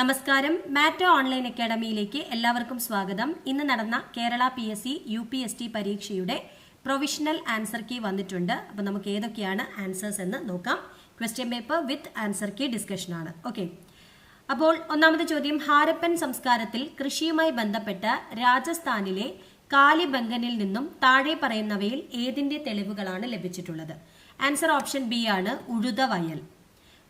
നമസ്കാരം. മാറ്റോ ഓൺലൈൻ അക്കാഡമിയിലേക്ക് എല്ലാവർക്കും സ്വാഗതം. ഇന്ന് നടന്ന Kerala P S C U P S T പരീക്ഷയുടെ പ്രൊവിഷണൽ ആൻസർ കീ വന്നിട്ടുണ്ട്. അപ്പോൾ നമുക്ക് ഏതൊക്കെയാണ് ആൻസേഴ്സ് എന്ന് നോക്കാം. Question paper with answer key discussion ആണ്. ഓക്കെ അപ്പോൾ ഒന്നാമത്തെ ചോദ്യം ഹാരപ്പൻ സംസ്കാരത്തിൽ കൃഷിയുമായി ബന്ധപ്പെട്ട രാജസ്ഥാനിലെ കാലിബംഗനിൽ നിന്നും താഴെ പറയുന്നവയിൽ ഏതിന്റെ തെളിവുകളാണ് ലഭിച്ചിട്ടുള്ളത്? ആൻസർ ഓപ്ഷൻ ബി ആണ് ഉഴുതവയൽ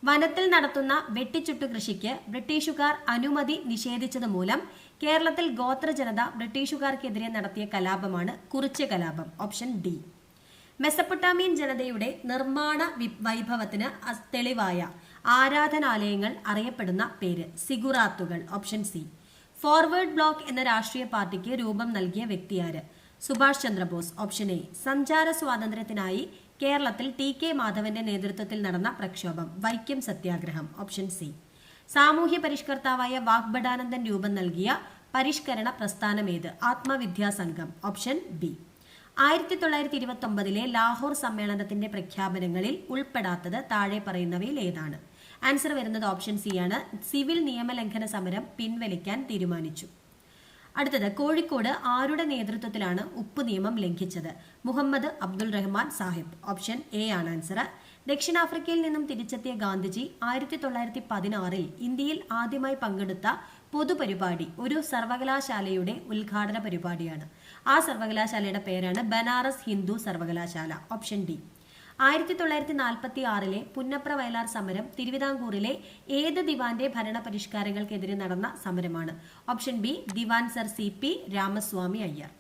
വനത്തിൽ നടത്തുന്ന വെട്ടിച്ചുട്ടു കൃഷിക്ക് ബ്രിട്ടീഷുകാർ അനുമതി നിഷേധിച്ചത് മൂലം കേരളത്തിൽ ഗോത്രജനത ബ്രിട്ടീഷുകാർക്കെതിരെ നടത്തിയ കലാപമാണ് കുറിച്യ കലാപം ഓപ്ഷൻ ഡി. മെസപ്പൊട്ടാമിയൻ ജനതയുടെ നിർമ്മാണ വൈഭവത്തിന് തെളിവായ ആരാധനാലയങ്ങൾ അറിയപ്പെടുന്ന പേര് സിഗുറാത്തുകൾ ഓപ്ഷൻ സി. ഫോർവേഡ് ബ്ലോക്ക് എന്ന രാഷ്ട്രീയ പാർട്ടിക്ക് രൂപം നൽകിയ വ്യക്തിയാര്? Subhash Chandrabose option A. സഞ്ചാര സ്വാതന്ത്ര്യത്തിനായി കേരളത്തിൽ ടി കെ മാധവന്റെ നേതൃത്വത്തിൽ നടന്ന പ്രക്ഷോഭം. വൈക്കം സത്യാഗ്രഹം. Option C. സാമൂഹ്യ പരിഷ്കർത്താവായ വാഗ്ഭടാനന്ദൻ രൂപം നൽകിയ പരിഷ്കരണ പ്രസ്ഥാനമേത് ആത്മവിദ്യാസംഘം ഓപ്ഷൻ ബി. ആയിരത്തി തൊള്ളായിരത്തി ഇരുപത്തി ഒമ്പതിലെ ലാഹോർ സമ്മേളനത്തിന്റെ പ്രഖ്യാപനങ്ങളിൽ ഉൾപ്പെടാത്തത് താഴെ പറയുന്നവയിൽ ഏതാണ്? ആൻസർ വരുന്നത് ഓപ്ഷൻ സി ആണ്. സിവിൽ നിയമലംഘന സമരം പിൻവലിക്കാൻ തീരുമാനിച്ചു. അടുത്തത് കോഴിക്കോട് ആരുടെ നേതൃത്വത്തിലാണ് ഉപ്പ് നിയമം ലംഘിച്ചത്? മുഹമ്മദ് അബ്ദുൾ റഹ്മാൻ സാഹിബ്. ഓപ്ഷൻ എ ആണ് ആൻസർ. ദക്ഷിണാഫ്രിക്കയിൽ നിന്നും തിരിച്ചെത്തിയ ഗാന്ധിജി ആയിരത്തി തൊള്ളായിരത്തി പതിനാറിൽ ഇന്ത്യയിൽ ആദ്യമായി പങ്കെടുത്ത പൊതുപരിപാടി ഒരു സർവകലാശാലയുടെ ഉദ്ഘാടന പരിപാടിയാണ്. ആ സർവകലാശാലയുടെ പേരാണ് ബനാറസ് ഹിന്ദു സർവകലാശാല. Option D. ആയിരത്തി തൊള്ളായിരത്തി നാൽപ്പത്തി ആറിലെ പുന്നപ്ര വയലാർ സമരം തിരുവിതാംകൂറിലെ ഏത് ദിവാന്റെ ഭരണ പരിഷ്കാരങ്ങൾക്കെതിരെ നടന്ന സമരമാണ്? Option B Diwan sir C P Ramaswamy Iyer.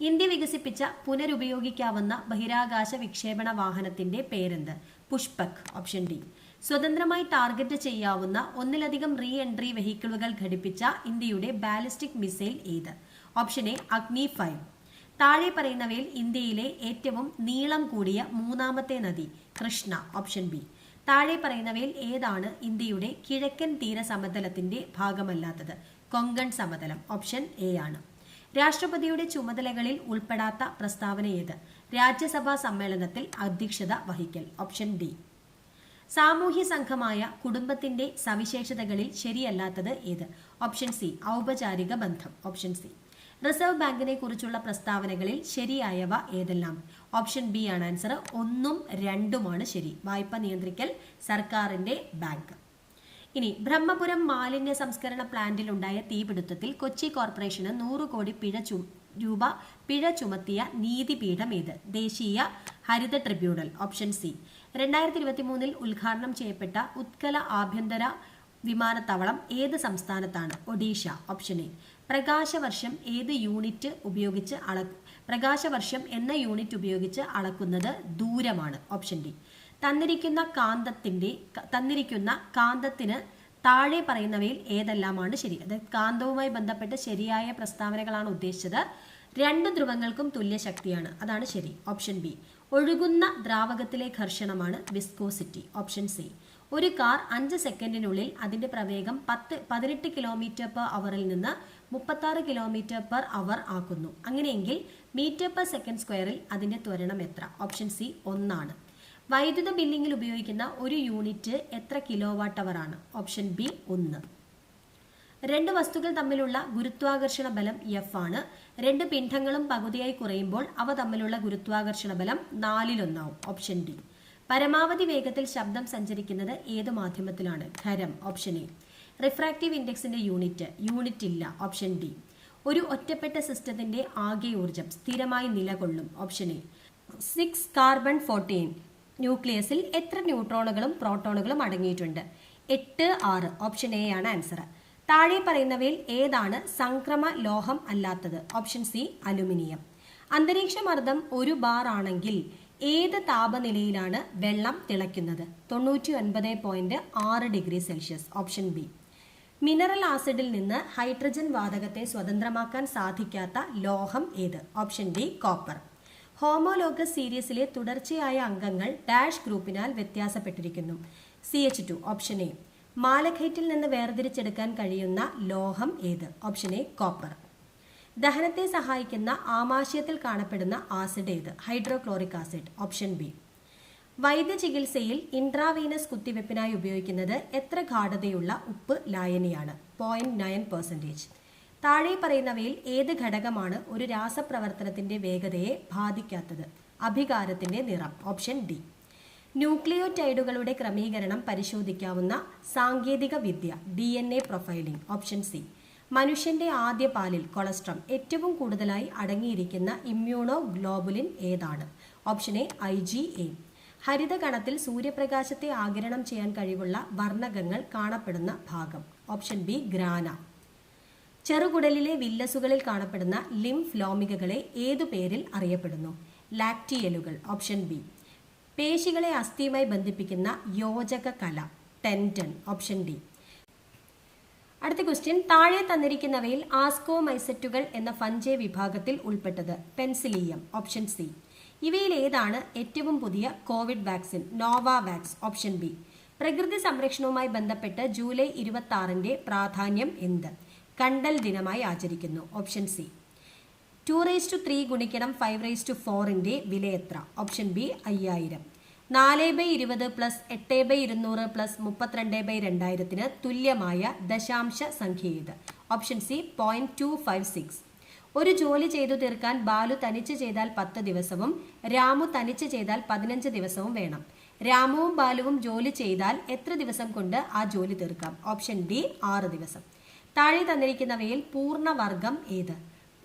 India വികസിപ്പിച്ച പുനരുപയോഗിക്കാവുന്ന ബഹിരാകാശ വിക്ഷേപണ വാഹനത്തിന്റെ പേരെന്ത്? പുഷ്പക്. Option D. സ്വതന്ത്രമായി ടാർഗറ്റ് ചെയ്യാവുന്ന ഒന്നിലധികം റീ എൻട്രി വെഹിക്കിളുകൾ ഘടിപ്പിച്ച ഇന്ത്യയുടെ ബാലിസ്റ്റിക് മിസൈൽ ഏത്? Option A Agni five. താഴെ പറയുന്നവയിൽ ഇന്ത്യയിലെ ഏറ്റവും നീളം കൂടിയ മൂന്നാമത്തെ നദി കൃഷ്ണ ഓപ്ഷൻ ബി. താഴെ പറയുന്നവയിൽ ഏതാണ് ഇന്ത്യയുടെ കിഴക്കൻ തീര സമതലത്തിന്റെ ഭാഗമല്ലാത്തത്? കൊങ്കൺ സമതലം ഓപ്ഷൻ എ ആണ്. രാഷ്ട്രപതിയുടെ ചുമതലകളിൽ ഉൾപ്പെടാത്ത പ്രസ്താവന ഏത്? രാജ്യസഭാ സമ്മേളനത്തിൽ അധ്യക്ഷത വഹിക്കൽ ഓപ്ഷൻ ഡി. സാമൂഹ്യ സംഘമായ കുടുംബത്തിന്റെ സവിശേഷതകളിൽ ശരിയല്ലാത്തത് ഏത്? ഓപ്ഷൻ സി ഔപചാരിക ബന്ധം ഓപ്ഷൻ സി. റിസർവ് ബാങ്കിനെ കുറിച്ചുള്ള പ്രസ്താവനകളിൽ ശരിയായവ ഏതെല്ലാം? ഓപ്ഷൻ ബി ആണ് ആൻസർ ഒന്നും രണ്ടുമാണ് ശരി. വായ്പ നിയന്ത്രിക്കൽ സർക്കാരിന്റെ ബാങ്ക്. ഇനി ബ്രഹ്മപുരം മാലിന്യ സംസ്കരണ പ്ലാന്റിൽ ഉണ്ടായ തീപിടുത്തത്തിൽ കൊച്ചി കോർപ്പറേഷന് നൂറ് കോടി പിഴ ചു രൂപ പിഴ ചുമത്തിയ നീതിപീഠം ഏത്? ദേശീയ ഹരിത ട്രിബ്യൂണൽ ഓപ്ഷൻ സി. രണ്ടായിരത്തി ഇരുപത്തി മൂന്നിൽ ഉദ്ഘാടനം ചെയ്യപ്പെട്ട ഉത്കല ആഭ്യന്തര വിമാനത്താവളം ഏത് സംസ്ഥാനത്താണ്? Odisha option A. പ്രകാശവർഷം ഏത് യൂണിറ്റ് ഉപയോഗിച്ച് അള പ്രകാശവർഷം എന്ന യൂണിറ്റ് ഉപയോഗിച്ച് അളക്കുന്നത് ദൂരമാണ് ഓപ്ഷൻ ഡി. തന്നിരിക്കുന്ന കാന്തത്തിന്റെ തന്നിരിക്കുന്ന കാന്തത്തിന് താഴെ പറയുന്നവയിൽ ഏതെല്ലാമാണ് ശരി? അതായത് കാന്തവുമായി ബന്ധപ്പെട്ട് ശരിയായ പ്രസ്താവനകളാണ് ഉദ്ദേശിച്ചത്. രണ്ട് ധ്രുവങ്ങൾക്കും തുല്യ ശക്തിയാണ് അതാണ് ശരി. Option B. ഒഴുകുന്ന ദ്രാവകത്തിലെ ഘർഷണമാണ് വിസ്കോസിറ്റി ഓപ്ഷൻ സി. ഒരു കാർ അഞ്ച് സെക്കൻഡിനുള്ളിൽ അതിന്റെ പ്രവേഗം പത്ത് പതിനെട്ട് കിലോമീറ്റർ പെർ അവറിൽ നിന്ന് മുപ്പത്താറ് കിലോമീറ്റർ പെർ അവർ ആക്കുന്നു. അങ്ങനെയെങ്കിൽ മീറ്റർ പെർ സെക്കൻഡ് സ്ക്വയറിൽ അതിന്റെ ത്വരണം എത്ര? ഓപ്ഷൻ സി ഒന്നാണ്. വൈദ്യുത ബില്ലിങ്ങിൽ ഉപയോഗിക്കുന്ന ഒരു യൂണിറ്റ് എത്ര കിലോ വാട്ട് അവർ ആണ്? ഓപ്ഷൻ ബി ഒന്ന്. രണ്ട് വസ്തുക്കൾ തമ്മിലുള്ള ഗുരുത്വാകർഷണ ബലം എഫ് ആണ്. രണ്ട് പിണ്ഡങ്ങളും പകുതിയായി കുറയുമ്പോൾ അവ തമ്മിലുള്ള ഗുരുത്വാകർഷണ ബലം നാലിലൊന്നാവും. ഓപ്ഷൻ ഡി പരമാവധി വേഗത്തിൽ ശബ്ദം സഞ്ചരിക്കുന്നത് ഏത് മാധ്യമത്തിലാണ്? ഖരം ഓപ്ഷൻ എ റിഫ്രാക്റ്റീവ് ഇൻഡെക്സിന്റെ യൂണിറ്റ് യൂണിറ്റ് ഇല്ല ഓപ്ഷൻ ഡി ഒരു ഒറ്റപ്പെട്ട സിസ്റ്റത്തിന്റെ ആകെ ഊർജം സ്ഥിരമായി നിലകൊള്ളും option A six carbon fourteen ന്യൂക്ലിയസിൽ എത്ര ന്യൂട്രോണുകളും പ്രോട്ടോണുകളും അടങ്ങിയിട്ടുണ്ട്? എട്ട് ആറ് ഓപ്ഷൻ എ ആണ് ആൻസർ താഴെ പറയുന്നവയിൽ ഏതാണ് സംക്രമ ലോഹം അല്ലാത്തത്? Option C aluminium. അന്തരീക്ഷ മർദ്ദം ഒരു ബാർ ആണെങ്കിൽ ഏത് താപനിലയിലാണ് വെള്ളം തിളയ്ക്കുന്നത്? തൊണ്ണൂറ്റി ഒൻപത് പോയിന്റ് ആറ് degree Celsius option B. Mineral ആസിഡിൽ നിന്ന് ഹൈഡ്രജൻ വാതകത്തെ സ്വതന്ത്രമാക്കാൻ സാധിക്കാത്ത ലോഹം ഏത്? Option D copper. ഹോമോലോഗസ് സീരീസിലെ തുടർച്ചയായ അംഗങ്ങൾ ഡാഷ് ഗ്രൂപ്പിനാൽ വ്യത്യാസപ്പെട്ടിരിക്കുന്നു. C H two option A. മാലഖൈറ്റിൽ നിന്ന് വേർതിരിച്ചെടുക്കാൻ കഴിയുന്ന ലോഹം ഏത്? Option A copper. ദഹനത്തെ സഹായിക്കുന്ന ആമാശയത്തിൽ കാണപ്പെടുന്ന ആസിഡ് ഏത്? Hydrochloric acid option B. വൈദ്യചികിത്സയിൽ intravenous കുത്തിവെപ്പിനായി ഉപയോഗിക്കുന്നത് എത്ര ഗാഠതയുള്ള ഉപ്പ് ലായനിയാണ്? പോയിന്റ് നയൻ പെർസെന്റേജ് താഴെ പറയുന്നവയിൽ ഏത് ഘടകമാണ് ഒരു രാസപ്രവർത്തനത്തിന്റെ വേഗതയെ ബാധിക്കാത്തത്? അഭികാരത്തിന്റെ നിറം ഓപ്ഷൻ ഡി. ന്യൂക്ലിയോടൈഡുകളുടെ ക്രമീകരണം പരിശോധിക്കാവുന്ന സാങ്കേതിക വിദ്യ D N A profiling option C. മനുഷ്യന്റെ ആദ്യ പാലിൽ കൊളസ്ട്രോൾ ഏറ്റവും കൂടുതലായി അടങ്ങിയിരിക്കുന്ന ഇമ്മ്യൂണോ ഗ്ലോബുലിൻ ഏതാണ്? Option A I G A. ഹരിതകണത്തിൽ സൂര്യപ്രകാശത്തെ ആഗിരണം ചെയ്യാൻ കഴിവുള്ള വർണകങ്ങൾ കാണപ്പെടുന്ന ഭാഗം. Option B grana. ചെറുകുടലിലെ വില്ലസുകളിൽ കാണപ്പെടുന്ന ലിംഫ് ലോമികകളെ ഏതു പേരിൽ അറിയപ്പെടുന്നു? ലാക്ടിയലുകൾ ഓപ്ഷൻ ബി പേശികളെ അസ്ഥിയുമായി ബന്ധിപ്പിക്കുന്ന യോജക കല ടെന്റൺ ഓപ്ഷൻ ഡി അടുത്ത ക്വസ്റ്റ്യൻ താഴെ തന്നിരിക്കുന്നവയിൽ ആസ്കോമൈസറ്റുകൾ എന്ന ഫഞ്ചെ വിഭാഗത്തിൽ ഉൾപ്പെട്ടത്. പെൻസിലിയം ഓപ്ഷൻ സി ഇവയിൽ ഏതാണ് ഏറ്റവും പുതിയ covid vaccine? Novavax option B പ്രകൃതി സംരക്ഷണവുമായി ബന്ധപ്പെട്ട് ജൂലൈ ഇരുപത്തി ആറിന്റെ പ്രാധാന്യം എന്ത്? കണ്ടൽ ദിനമായി ആചരിക്കുന്നു. Option C two raise to three ഗുണിക്കണം ഫൈവ് റേസ് ടു ഫോറിന്റെ വില എത്ര ഓപ്ഷൻ ബി അയ്യായിരം. നാല് ബൈ ഇരുപത് പ്ലസ് എട്ട് ബൈ ഇരുന്നൂറ് പ്ലസ് മുപ്പത്തിരണ്ട് ബൈ രണ്ടായിരത്തിന് തുല്യമായ ദശാംശ സംഖ്യ ഇത്. Option C point two five six ഒരു ജോലി ചെയ്തു തീർക്കാൻ ബാലു തനിച്ച് ചെയ്താൽ പത്ത് ദിവസവും രാമു തനിച്ച് ചെയ്താൽ പതിനഞ്ച് ദിവസവും വേണം. രാമുവും ബാലുവും ജോലി ചെയ്താൽ എത്ര ദിവസം കൊണ്ട് ആ ജോലി തീർക്കാം? ഓപ്ഷൻ ഡി ആറ് ദിവസം. താഴെ തന്നിരിക്കുന്നവയിൽ പൂർണവർഗം ഏത്?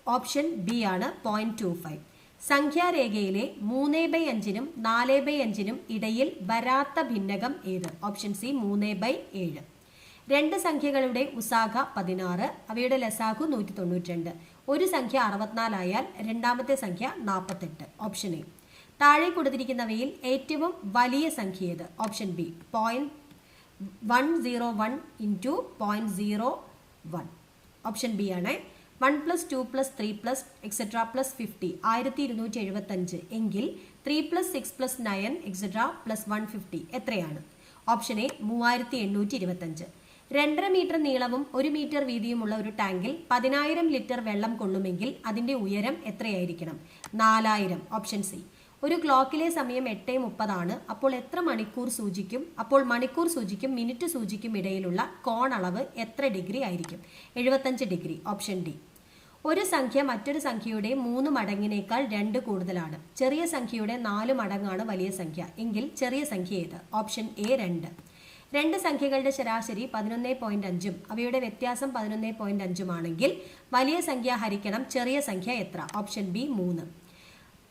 ഓപ്ഷൻ ബി ആണ് പോയിന്റ് ടു ഫൈവ് സംഖ്യാരേഖയിലെ മൂന്ന് ബൈ അഞ്ചിനും നാല് ബൈ അഞ്ചിനും ഇടയിൽ വരാത്ത ഭിന്നകം ഏത്? ഓപ്ഷൻ സി മൂന്ന് ബൈ ഏഴ്. രണ്ട് സംഖ്യകളുടെ ഉസാഖ പതിനാറ് അവയുടെ ലസാഖു നൂറ്റി തൊണ്ണൂറ്റി രണ്ട് ഒരു സംഖ്യ അറുപത്തിനാലായാൽ രണ്ടാമത്തെ സംഖ്യ നാൽപ്പത്തെട്ട് ഓപ്ഷൻ എ താഴെ കൊടുത്തിരിക്കുന്നവയിൽ ഏറ്റവും വലിയ സംഖ്യ ഏത്? Option B point one zero one into point zero one option B ആണ് one plus two plus three plus etcetera plus fifty. ആയിരത്തി ഇരുന്നൂറ്റി എഴുപത്തഞ്ച് എങ്കിൽ three plus six plus nine etcetera plus one fifty. എത്രയാണ്? ഓപ്ഷൻ എ മൂവായിരത്തി എണ്ണൂറ്റി ഇരുപത്തഞ്ച് രണ്ടര മീറ്റർ നീളവും ഒരു മീറ്റർ വീതിയുമുള്ള ഒരു ടാങ്കിൽ പതിനായിരം ലിറ്റർ വെള്ളം കൊള്ളുമെങ്കിൽ അതിന്റെ ഉയരം എത്രയായിരിക്കണം? നാലായിരം. ഓപ്ഷൻ സി ഒരു ക്ലോക്കിലെ സമയം എട്ട് മുപ്പതാണ്. അപ്പോൾ എത്ര മണിക്കൂർ സൂചിക്കും? അപ്പോൾ മണിക്കൂർ സൂചിക്കും മിനിറ്റ് സൂചിക്കും ഇടയിലുള്ള കോൺ അളവ് എത്ര ഡിഗ്രി ആയിരിക്കും? എഴുപത്തഞ്ച് ഡിഗ്രി ഓപ്ഷൻ ഡി. ഒരു സംഖ്യ മറ്റൊരു സംഖ്യയുടെ മൂന്ന് മടങ്ങിനേക്കാൾ രണ്ട് കൂടുതലാണ്. ചെറിയ സംഖ്യയുടെ നാല് മടങ്ങാണ് വലിയ സംഖ്യ. എങ്കിൽ ചെറിയ സംഖ്യ ഏത്? ഓപ്ഷൻ എ രണ്ട്. രണ്ട് സംഖ്യകളുടെ ശരാശരി പതിനൊന്ന് പോയിന്റ് അഞ്ചും അവയുടെ വ്യത്യാസം പതിനൊന്ന് പോയിന്റ് അഞ്ചുമാണെങ്കിൽ വലിയ സംഖ്യ ഹരിക്കണം ചെറിയ സംഖ്യ എത്ര? ഓപ്ഷൻ ബി മൂന്ന്.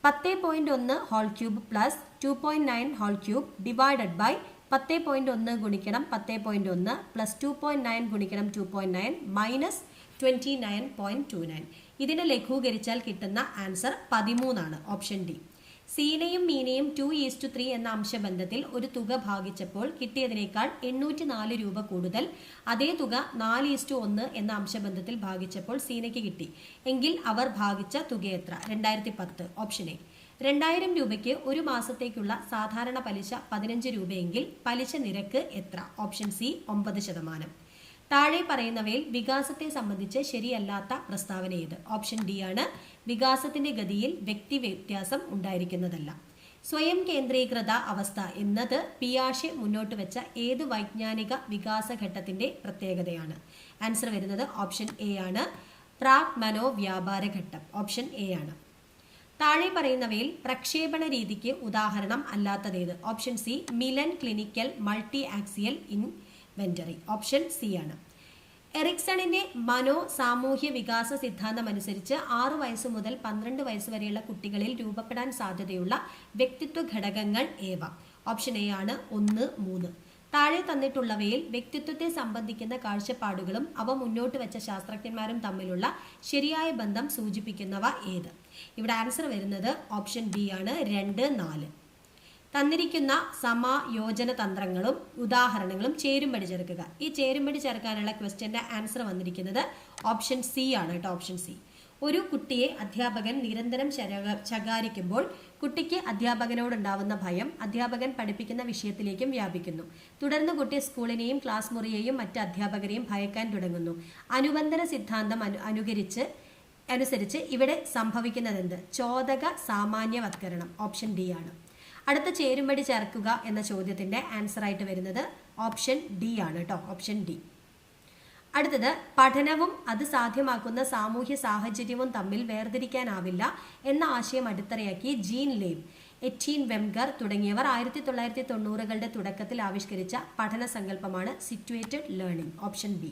പത്ത് പോയിന്റ് ഒന്ന് whole cube plus two point nine whole cube divided by പത്ത് പോയിന്റ് ഒന്ന് ഗുണിക്കണം പത്ത് പോയിന്റ് ഒന്ന് പ്ലസ് ടു പോയിന്റ് നയൻ ഗുണിക്കണം two point nine minus twenty nine point two nine ഇതിനെ ലഘൂകരിച്ചാൽ കിട്ടുന്ന ആൻസർ പതിമൂന്നാണ് ഓപ്ഷൻ ഡി സീനയും മീനയും ടു ഈസ് ടു ത്രീ എന്ന അംശബന്ധത്തിൽ ഒരു തുക ഭാഗിച്ചപ്പോൾ കിട്ടിയതിനേക്കാൾ എണ്ണൂറ്റി നാല് രൂപ കൂടുതൽ. അതേ തുക നാല് ഈസ് ടു ഒന്ന് എന്ന അംശബന്ധത്തിൽ ഭാഗിച്ചപ്പോൾ സീനയ്ക്ക് കിട്ടി. എങ്കിൽ അവർ ഭാഗിച്ച തുക എത്ര? രണ്ടായിരത്തി പത്ത് ഓപ്ഷൻ എ. രണ്ടായിരം രൂപയ്ക്ക് ഒരു മാസത്തേക്കുള്ള സാധാരണ പലിശ പതിനഞ്ച് രൂപയെങ്കിൽ പലിശ നിരക്ക് എത്ര? ഓപ്ഷൻ സി ഒമ്പത് ശതമാനം. താഴെ പറയുന്നവയിൽ വികാസത്തെ സംബന്ധിച്ച് ശരിയല്ലാത്ത പ്രസ്താവന ഏത് ഓപ്ഷൻ ഡി ആണ്. വികാസത്തിന്റെ ഗതിയിൽ വ്യക്തി വ്യത്യാസം ഉണ്ടായിരിക്കുന്നതല്ല. സ്വയം കേന്ദ്രീകൃത അവസ്ഥ എന്നത് പിയാഷെ മുന്നോട്ട് വെച്ച ഏത് വൈജ്ഞാനിക വികാസഘട്ടത്തിന്റെ പ്രത്യേകതയാണ്. ആൻസർ വരുന്നത് ഓപ്ഷൻ എ ആണ്. പ്രാക് മനോ വ്യാപാര ഘട്ടം. ഓപ്ഷൻ എ ആണ്. താഴെ പറയുന്നവയിൽ പ്രക്ഷേപണ രീതിക്ക് ഉദാഹരണം അല്ലാത്തതേത്. Option C Millon clinical multi axial inventory option C ആണ്. എറിക്സണിന്റെ മനോ സാമൂഹ്യ വികാസ സിദ്ധാന്തം അനുസരിച്ച് ആറ് വയസ്സ് മുതൽ പന്ത്രണ്ട് വയസ്സ് വരെയുള്ള കുട്ടികളിൽ രൂപപ്പെടാൻ സാധ്യതയുള്ള വ്യക്തിത്വ ഘടകങ്ങൾ ഏവ? ഓപ്ഷൻ എ ആണ് ഒന്ന് മൂന്ന്. താഴെ തന്നിട്ടുള്ളവയിൽ വ്യക്തിത്വത്തെ സംബന്ധിക്കുന്ന കാഴ്ചപ്പാടുകളും അവ മുന്നോട്ട് വെച്ച ശാസ്ത്രജ്ഞന്മാരും തമ്മിലുള്ള ശരിയായ ബന്ധം സൂചിപ്പിക്കുന്നവ ഏത്? ഇവിടെ ആൻസർ വരുന്നത് ഓപ്ഷൻ ബി ആണ് രണ്ട് നാല്. തന്നിരിക്കുന്ന സമായോജന തന്ത്രങ്ങളും ഉദാഹരണങ്ങളും ചേരുംപടി ചേർക്കുക. ഈ ചേരുംപടി ചേർക്കാനുള്ള ക്വസ്റ്റ്യന്റെ ആൻസർ വന്നിരിക്കുന്നത് ഓപ്ഷൻ സി ആണ് കേട്ടോ ഓപ്ഷൻ സി. ഒരു കുട്ടിയെ അധ്യാപകൻ നിരന്തരം ശകാരിക്കുമ്പോൾ കുട്ടിക്ക് അധ്യാപകനോടുണ്ടാവുന്ന ഭയം അധ്യാപകൻ പഠിപ്പിക്കുന്ന വിഷയത്തിലേക്കും വ്യാപിക്കുന്നു. തുടർന്ന് കുട്ടി സ്കൂളിനെയും ക്ലാസ് മുറിയെയും മറ്റ് അധ്യാപകരെയും ഭയക്കാൻ തുടങ്ങുന്നു. അനുബന്ധന സിദ്ധാന്തം അനു അനുകരിച്ച് അനുസരിച്ച് ഇവിടെ സംഭവിക്കുന്നതെന്ത്? ചോദക സാമാന്യവത്കരണം ഓപ്ഷൻ ഡി ആണ്. അടുത്ത ചേരുംപടി ചേർക്കുക എന്ന ചോദ്യത്തിന്റെ ആൻസർ ആയിട്ട് വരുന്നത് ഓപ്ഷൻ ഡി ആണ് കേട്ടോ ഓപ്ഷൻ ഡി അടുത്തത് പഠനവും അത് സാധ്യമാക്കുന്ന സാമൂഹ്യ സാഹചര്യവും തമ്മിൽ വേർതിരിക്കാനാവില്ല എന്ന ആശയം അടിത്തറയാക്കി ജീൻ ലേവ് എറ്റീൻ വെംഗർ തുടങ്ങിയവർ ആയിരത്തി തൊള്ളായിരത്തി തൊണ്ണൂറുകളുടെ തുടക്കത്തിൽ ആവിഷ്കരിച്ച പഠന സങ്കല്പമാണ് സിറ്റുവേറ്റഡ് ലേണിംഗ് ഓപ്ഷൻ ബി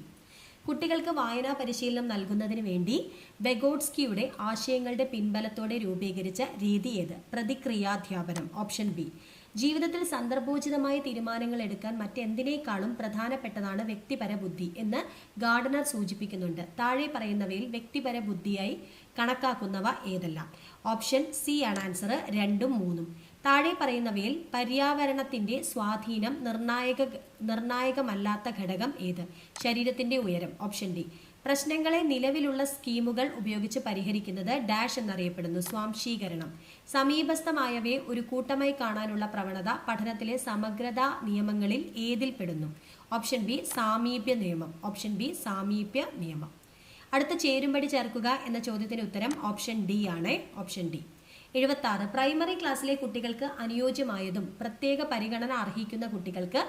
കുട്ടികൾക്ക് വായനാ പരിശീലനം നൽകുന്നതിന് വേണ്ടി ബെഗോഡ്സ്കിയുടെ ആശയങ്ങളുടെ പിൻബലത്തോടെ രൂപീകരിച്ച രീതി ഏത്? പ്രതിക്രിയാധ്യാപനം ഓപ്ഷൻ ബി. ജീവിതത്തിൽ സന്ദർഭോചിതമായ തീരുമാനങ്ങൾ എടുക്കാൻ മറ്റെന്തിനേക്കാളും പ്രധാനപ്പെട്ടതാണ് വ്യക്തിപര ബുദ്ധി എന്ന് ഗാർഡനർ സൂചിപ്പിക്കുന്നുണ്ട്. താഴെ പറയുന്നവയിൽ വ്യക്തിപര ബുദ്ധിയായി കണക്കാക്കുന്നവ ഏതെല്ലാം? ഓപ്ഷൻ സി ആണ് ആൻസർ രണ്ടും മൂന്നും. താഴെ പറയുന്നവയിൽ പര്യാവരണത്തിന്റെ സ്വാധീനം നിർണായക നിർണായകമല്ലാത്ത ഘടകം ഏത്? ശരീരത്തിന്റെ ഉയരം ഓപ്ഷൻ ഡി പ്രശ്നങ്ങളെ നിലവിലുള്ള സ്കീമുകൾ ഉപയോഗിച്ച് പരിഹരിക്കുന്നത് ഡാഷ് എന്നറിയപ്പെടുന്നു സ്വാംശീകരണം. സമീപസ്ഥമായവയെ ഒരു കൂട്ടമായി കാണാനുള്ള പ്രവണത പഠനത്തിലെ സമഗ്രതാ നിയമങ്ങളിൽ ഏതിൽ പെടുന്നു ഓപ്ഷൻ ബി സാമീപ്യ നിയമം. ഓപ്ഷൻ ബി സാമീപ്യ നിയമം. അടുത്ത ചേരുംപടി ചേർക്കുക എന്ന ചോദ്യത്തിന് ഉത്തരം ഓപ്ഷൻ ഡി ആണ് ഓപ്ഷൻ ഡി എഴുപത്തി പ്രൈമറി ക്ലാസ്സിലെ കുട്ടികൾക്ക് അനുയോജ്യമായതും പ്രത്യേക പരിഗണന അർഹിക്കുന്ന കുട്ടികൾക്ക്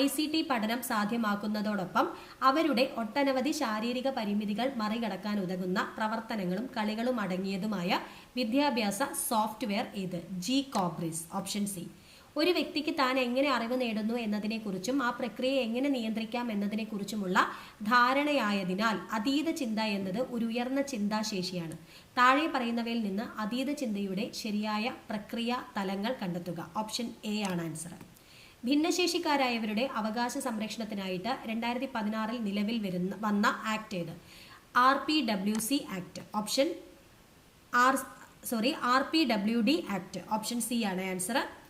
ഐ സി ടി പഠനം സാധ്യമാക്കുന്നതോടൊപ്പം അവരുടെ ഒട്ടനവധി ശാരീരിക പരിമിതികൾ മറികടക്കാൻ ഉതകുന്ന പ്രവർത്തനങ്ങളും കളികളും അടങ്ങിയതുമായ വിദ്യാഭ്യാസ സോഫ്റ്റ്വെയർ ഏത്? GCompris option C. ഒരു വ്യക്തിക്ക് താൻ എങ്ങനെ അറിവ് നേടുന്നു എന്നതിനെക്കുറിച്ചും ആ പ്രക്രിയ എങ്ങനെ നിയന്ത്രിക്കാം എന്നതിനെക്കുറിച്ചുമുള്ള ധാരണയായതിനാൽ അതീത ചിന്ത എന്നത് ഒരു ഉയർന്ന ചിന്താശേഷിയാണ്. താഴെ പറയുന്നവയിൽ നിന്ന് അതീത ചിന്തയുടെ ശരിയായ പ്രക്രിയ തലങ്ങൾ കണ്ടെത്തുക. ഓപ്ഷൻ എ ആണ് ആൻസർ. ഭിന്നശേഷിക്കാരായവരുടെ അവകാശ സംരക്ഷണത്തിനായിട്ട് രണ്ടായിരത്തി പതിനാറിൽ നിലവിൽ വരുന്ന വന്ന ആക്ട് ഏത്? R P W C act. Option R sorry R P W D act. Option C ആണ് ആൻസർ.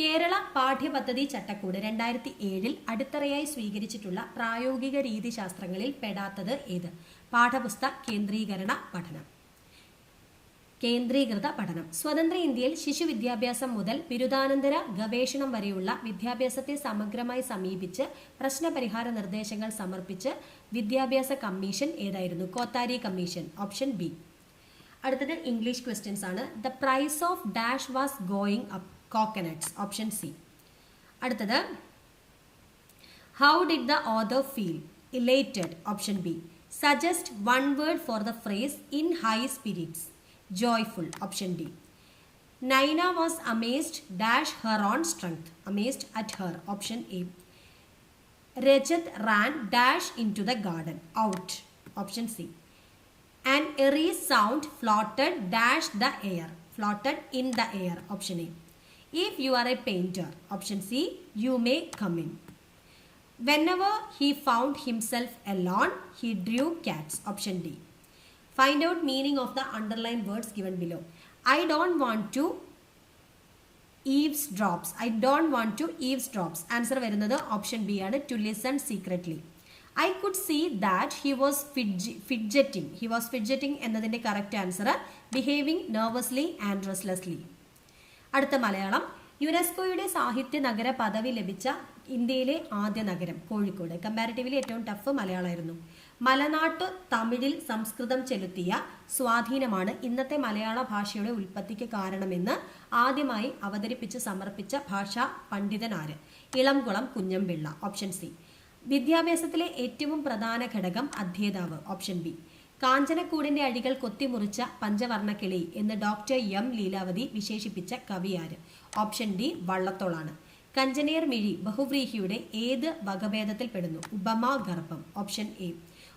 കേരള പാഠ്യപദ്ധതി ചട്ടക്കൂട് രണ്ടായിരത്തി ഏഴിൽ അടിത്തറയായി സ്വീകരിച്ചിട്ടുള്ള പ്രായോഗിക രീതിശാസ്ത്രങ്ങളിൽ പെടാത്തത് ഏത്? പാഠപുസ്തക കേന്ദ്രീകരണ പഠനം. കേന്ദ്രീകൃത പഠനം. സ്വതന്ത്ര ഇന്ത്യയിൽ ശിശു വിദ്യാഭ്യാസം മുതൽ ബിരുദാനന്തര ഗവേഷണം വരെയുള്ള വിദ്യാഭ്യാസത്തെ സമഗ്രമായി സമീപിച്ച് പ്രശ്നപരിഹാര നിർദ്ദേശങ്ങൾ സമർപ്പിച്ച് വിദ്യാഭ്യാസ കമ്മീഷൻ ഏതായിരുന്നു? കോത്താരി കമ്മീഷൻ. Option B. അടുത്തത് ഇംഗ്ലീഷ് ക്വസ്റ്റ്യൻസ് ആണ് the price of dash was going up coconuts option C. அடுத்தது how did the author feel? Elated option B. Suggest one word for the phrase in high spirits. Joyful option D. Naina was amazed dash her own strength. Amazed at her option A. Rajat ran dash into the garden. Out option C. An eerie sound floated dash the air. Floated in the air option A. If you are a painter. Option C. You may come in. Whenever he found himself alone, he drew cats. Option D. Find out meaning of the underlined words given below. I don't want to eavesdrops. I don't want to eavesdrops. Answer വരുന്നത് option b ആണ് to listen secretly i could see that he was fidgeting he was fidgeting എന്നതിന്റെ correct answer behaving nervously and restlessly അടുത്ത മലയാളം. യുനെസ്കോയുടെ സാഹിത്യ നഗര പദവി ലഭിച്ച ഇന്ത്യയിലെ ആദ്യ നഗരം കോഴിക്കോട്. കമ്പാരിറ്റീവ്ലി ഏറ്റവും ടഫ് മലയാളമായിരുന്നു. മലനാട്ടു തമിഴിൽ സംസ്കൃതം ചെലുത്തിയ സ്വാധീനമാണ് ഇന്നത്തെ മലയാള ഭാഷയുടെ ഉൽപ്പത്തിക്ക് കാരണമെന്ന് ആദ്യമായി അവതരിപ്പിച്ച് സമർപ്പിച്ച ഭാഷാ പണ്ഡിതനാര് ഇളംകുളം കുഞ്ഞമ്പിള്ള. ഓപ്ഷൻ സി വിദ്യാഭ്യാസത്തിലെ ഏറ്റവും പ്രധാന ഘടകം അധ്യേതാവ്. ഓപ്ഷൻ ബി കാഞ്ചനക്കൂടിന്റെ അഴികൾ കൊത്തിമുറിച്ച പഞ്ചവർണക്കിളി എന്ന് ഡോക്ടർ എം ലീലാവതി വിശേഷിപ്പിച്ച കവിയാര് ഓപ്ഷൻ ഡി വള്ളത്തോളാണ്. കഞ്ചനേർ മിഴി ബഹുവ്രീഹിയുടെ ഏത് വകഭേദത്തിൽ പെടുന്നു ഉപമാ ഗർഭം. Option A.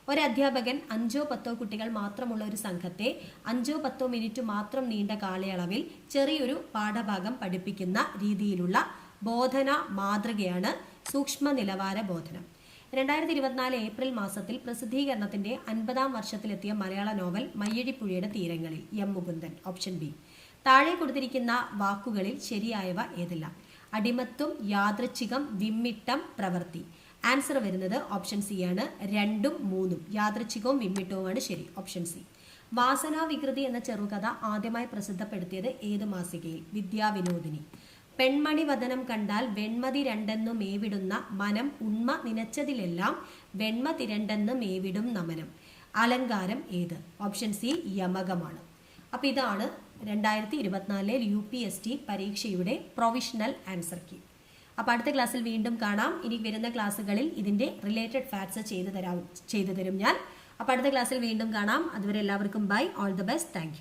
ഒരധ്യാപകൻ അഞ്ചോ പത്തോ കുട്ടികൾ മാത്രമുള്ള ഒരു സംഘത്തെ അഞ്ചോ പത്തോ മിനിറ്റ് മാത്രം നീണ്ട കാലയളവിൽ ചെറിയൊരു പാഠഭാഗം പഠിപ്പിക്കുന്ന രീതിയിലുള്ള ബോധന മാതൃകയാണ് സൂക്ഷ്മ നിലവാര ബോധനം. രണ്ടായിരത്തി ഇരുപത്തിനാല് ഏപ്രിൽ മാസത്തിൽ പ്രസിദ്ധീകരണത്തിന്റെ അൻപതാം വർഷത്തിലെത്തിയ മലയാള നോവൽ മയ്യഴിപ്പുഴയുടെ തീരങ്ങളിൽ എം മുകുന്ദൻ ഓപ്ഷൻ ബി. താഴെ കൊടുത്തിരിക്കുന്ന വാക്കുകളിൽ ശരിയായവ ഏതെല്ലാം? അടിമത്വം യാദൃച്ഛികം വിമ്മിട്ടം പ്രവൃത്തി. ആൻസർ വരുന്നത് ഓപ്ഷൻ സി ആണ്. രണ്ടും മൂന്നും. യാദൃച്ഛികവും വിമ്മിട്ടവുമാണ് ശരി. Option C. വാസനാ വികൃതി എന്ന ചെറുകഥ ആദ്യമായി പ്രസിദ്ധപ്പെടുത്തിയത് ഏത് മാസികയിൽ? വിദ്യാവിനോദിനി. പെൺമണി വദനം കണ്ടാൽ വെൺമതി രണ്ടെന്നു മേവിടുന്ന മനം ഉണ്മ നിനച്ചതിലെല്ലാം വെൺമ തിരണ്ടെന്ന് മേവിടും നമനം. അലങ്കാരം ഏത്? ഓപ്ഷൻ സി യമകമാണ്. അപ്പം ഇതാണ് രണ്ടായിരത്തി ഇരുപത്തിനാലിലെ യു പി എസ് ടി പരീക്ഷയുടെ പ്രൊവിഷണൽ ആൻസർ കീ. അപ്പോൾ അടുത്ത ക്ലാസ്സിൽ വീണ്ടും കാണാം. ഇനി വരുന്ന ക്ലാസ്സുകളിൽ ഇതിന്റെ റിലേറ്റഡ് ഫാക്ട്സ് ചെയ്തു തരാം ചെയ്തു തരും ഞാൻ. അപ്പോൾ അടുത്ത ക്ലാസ്സിൽ വീണ്ടും കാണാം. അതുവരെ എല്ലാവർക്കും bye. All the best. Thank